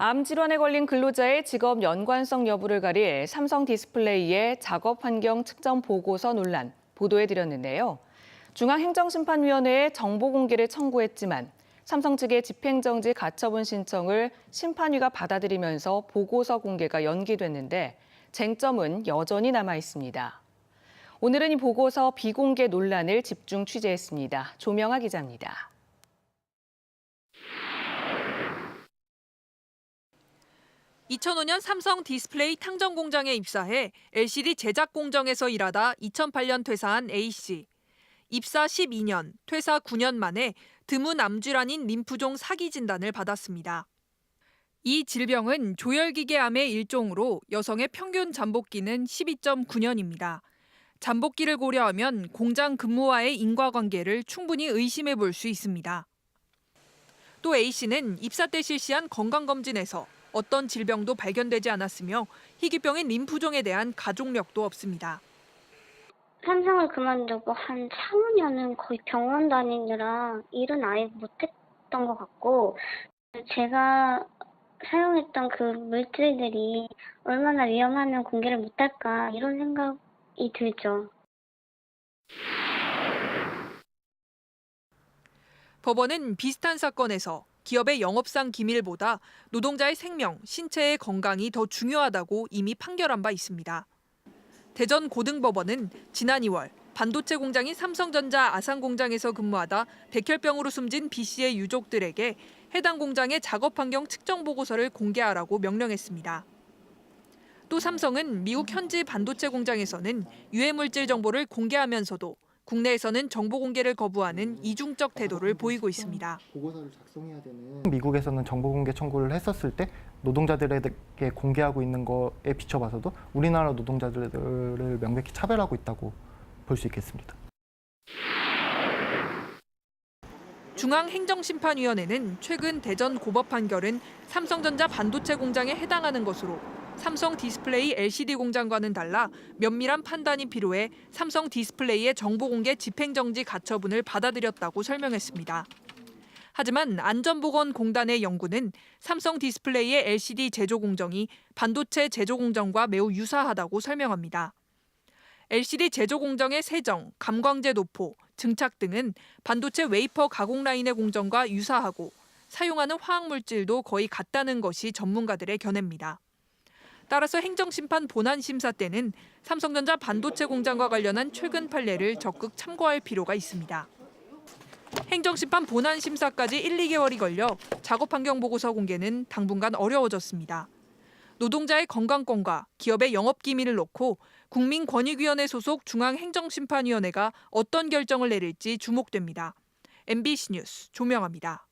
암 질환에 걸린 근로자의 직업 연관성 여부를 가릴 삼성 디스플레이의 작업 환경 측정 보고서 논란 보도해 드렸는데요. 중앙행정심판위원회에 정보 공개를 청구했지만 삼성 측의 집행정지 가처분 신청을 심판위가 받아들이면서 보고서 공개가 연기됐는데 쟁점은 여전히 남아 있습니다. 오늘은 이 보고서 비공개 논란을 집중 취재했습니다. 조명아 기자입니다. (2005년) 삼성 디스플레이 탕정 공장에 입사해 LCD 제작 공정에서 일하다 (2008년) 퇴사한 A씨. 입사 12년, 퇴사 9년 만에 드문 암질환인 림프종 사기 진단을 받았습니다. 이 질병은 조혈기계암의 일종으로 여성의 평균 잠복기는 12.9년입니다. 잠복기를 고려하면 공장 근무와의 인과관계를 충분히 의심해 볼 수 있습니다. 또 A씨는 입사 때 실시한 건강검진에서 어떤 질병도 발견되지 않았으며 희귀병인 림프종에 대한 가족력도 없습니다. 삼성을 그만두고 한 4, 5년은 거의 병원 다니느라 일은 아예 못했던 것 같고 제가 사용했던 그 물질들이 얼마나 위험하면 공개를 못할까 이런 생각이 들죠. 법원은 비슷한 사건에서 기업의 영업상 기밀보다 노동자의 생명, 신체의 건강이 더 중요하다고 이미 판결한 바 있습니다. 대전 고등법원은 지난 2월 반도체 공장인 삼성전자 아산 공장에서 근무하다 백혈병으로 숨진 B 씨의 유족들에게 해당 공장의 작업 환경 측정 보고서를 공개하라고 명령했습니다. 또 삼성은 미국 현지 반도체 공장에서는 유해 물질 정보를 공개하면서도 국내에서는 정보 공개를 거부하는 이중적 태도를 보이고 있습니다. 보고서를 작성해야 되는 미국에서는 정보 공개 청구를 했었을 때 노동자들에게 공개하고 있는 거에 비춰봐서도 우리나라 노동자들을 명백히 차별하고 있다고 볼 수 있겠습니다. 중앙행정심판위원회는 최근 대전 고법 판결은 삼성전자 반도체 공장에 해당하는 것으로 삼성 디스플레이 LCD 공장과는 달라 면밀한 판단이 필요해 삼성 디스플레이의 정보 공개 집행정지 가처분을 받아들였다고 설명했습니다. 하지만 안전보건공단의 연구는 삼성 디스플레이의 LCD 제조 공정이 반도체 제조 공정과 매우 유사하다고 설명합니다. LCD 제조 공정의 세정, 감광제 도포, 증착 등은 반도체 웨이퍼 가공 라인의 공정과 유사하고 사용하는 화학 물질도 거의 같다는 것이 전문가들의 견해입니다. 따라서 행정심판 본안 심사 때는 삼성전자 반도체 공장과 관련한 최근 판례를 적극 참고할 필요가 있습니다. 행정심판 본안 심사까지 1, 2개월이 걸려 작업 환경 보고서 공개는 당분간 어려워졌습니다. 노동자의 건강권과 기업의 영업 기밀을 놓고 국민권익위원회 소속 중앙행정심판위원회가 어떤 결정을 내릴지 주목됩니다. MBC 뉴스 조명합니다.